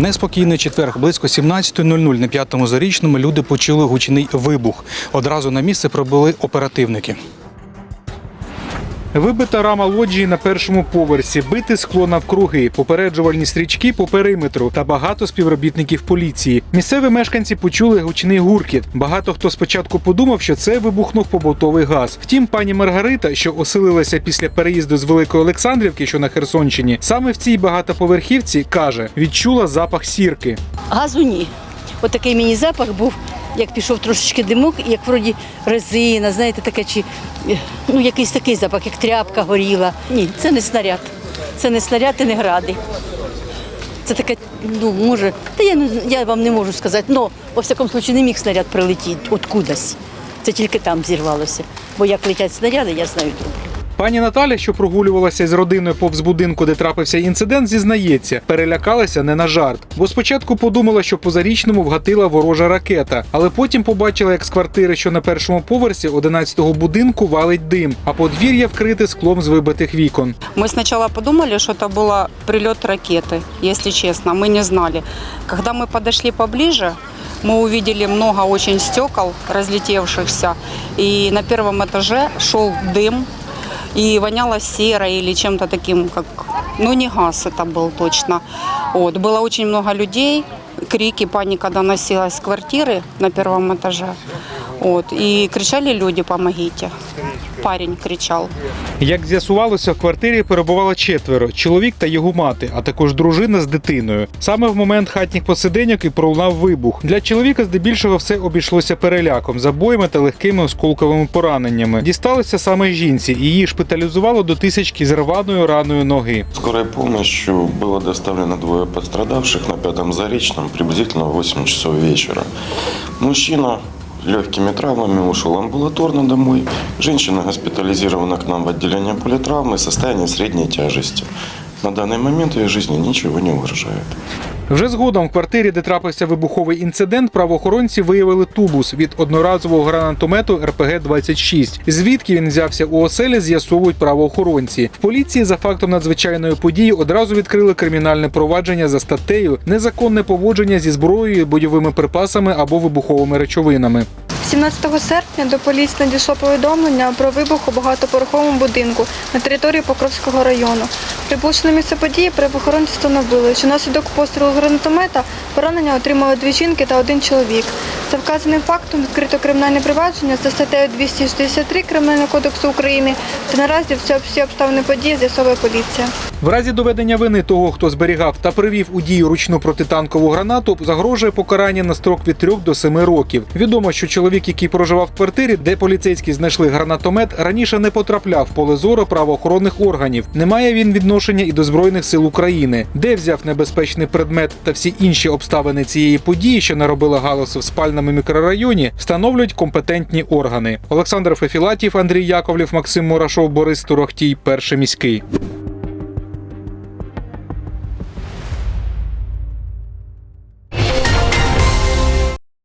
Неспокійний четверг близько 17.00 на п'ятому зарічному люди почули гучний вибух. Одразу на місце прибули оперативники. Вибита рама лоджії на першому поверсі, бите скло навкруги, попереджувальні стрічки по периметру та багато співробітників поліції. Місцеві мешканці почули гучний гуркіт. Багато хто спочатку подумав, що це вибухнув побутовий газ. Втім, пані Маргарита, що оселилася після переїзду з Великої Олександрівки, що на Херсонщині, саме в цій багатоповерхівці каже, відчула запах сірки. Газу ні. Отакий мені запах був, як пішов трошечки димок, і як вроді резина, знаєте, таке чи ну якийсь такий запах, як тряпка горіла. Ні, це не снаряд. Це не снаряд і не гради. Це таке, ну може, та я, я вам не можу сказати, але во всякому случаю не міг снаряд прилетіти откудись. Це тільки там зірвалося. Бо як летять снаряди, я знаю добре. Пані Наталя, що прогулювалася з родиною повз будинку, де трапився інцидент, зізнається, перелякалася не на жарт. Бо спочатку подумала, що по зарічному вгатила ворожа ракета, але потім побачила, як з квартири, що на першому поверсі 11-го будинку валить дим, а подвір'я вкрите склом з вибитих вікон. Мы сначала подумали, что это был прилет ракеты, если честно, мы не знали. Когда мы подошли поближе, мы увидели много очень стекол разлетевшихся, и на первом этаже шел дым, и воняло серой или чем-то таким, как, ну не газ это был точно. Вот. Было очень много людей, крики, паника доносилась с квартиры на первом этаже. Вот. И кричали люди «помогите». Парень кричал. Як з'ясувалося, в квартирі перебувало четверо: чоловік та його мати, а також дружина з дитиною. Саме в момент хатніх посиденьок і пролунав вибух. Для чоловіка здебільшого все обійшлося переляком, забоями та легкими осколковими пораненнями. Дісталося саме жінці, і її шпиталізувало до тисячки з рваною раною ноги. Скорой помощью было доставлено двое пострадавших на Пятом Заречном приблизительно в 8 часов вечера. Мужчина легкими травмами ушел амбулаторно домой. Женщина госпитализирована к нам в отделение политравмы, состояние средней тяжести. На данный момент ее жизни ничего не угрожает. Вже згодом в квартирі, де трапився вибуховий інцидент, правоохоронці виявили тубус від одноразового гранатомету РПГ-26. Звідки він взявся у оселі, з'ясовують правоохоронці. В поліції за фактом надзвичайної події одразу відкрили кримінальне провадження за статтею незаконне поводження зі зброєю, бойовими припасами або вибуховими речовинами. 17 серпня до поліції надійшло повідомлення про вибух у багатоповерховому будинку на території Покровського району. Прибувши на місце події, правоохоронці встановили, що внаслідок пострілу гранатомета поранення отримали дві жінки та один чоловік. За вказаним фактом відкрито кримінальне провадження за статтею 263 Кримінального кодексу України та наразі всі обставини події з'ясовує поліція. В разі доведення вини того, хто зберігав та привів у дію ручну протитанкову гранату, загрожує покарання на строк від 3 до 7 років. Відомо, що чоловік, який проживав в квартирі, де поліцейські знайшли гранатомет, раніше не потрапляв в поле зору правоохоронних органів. Не має він відношення і до збройних сил України, де взяв небезпечний предмет та всі інші обставини цієї події, що наробила галасу в спальному мікрорайоні, встановлюють компетентні органи. Олександр Фефілатів, Андрій Яковлів, Максим Мурашов, Борис Турохтій, перший міський.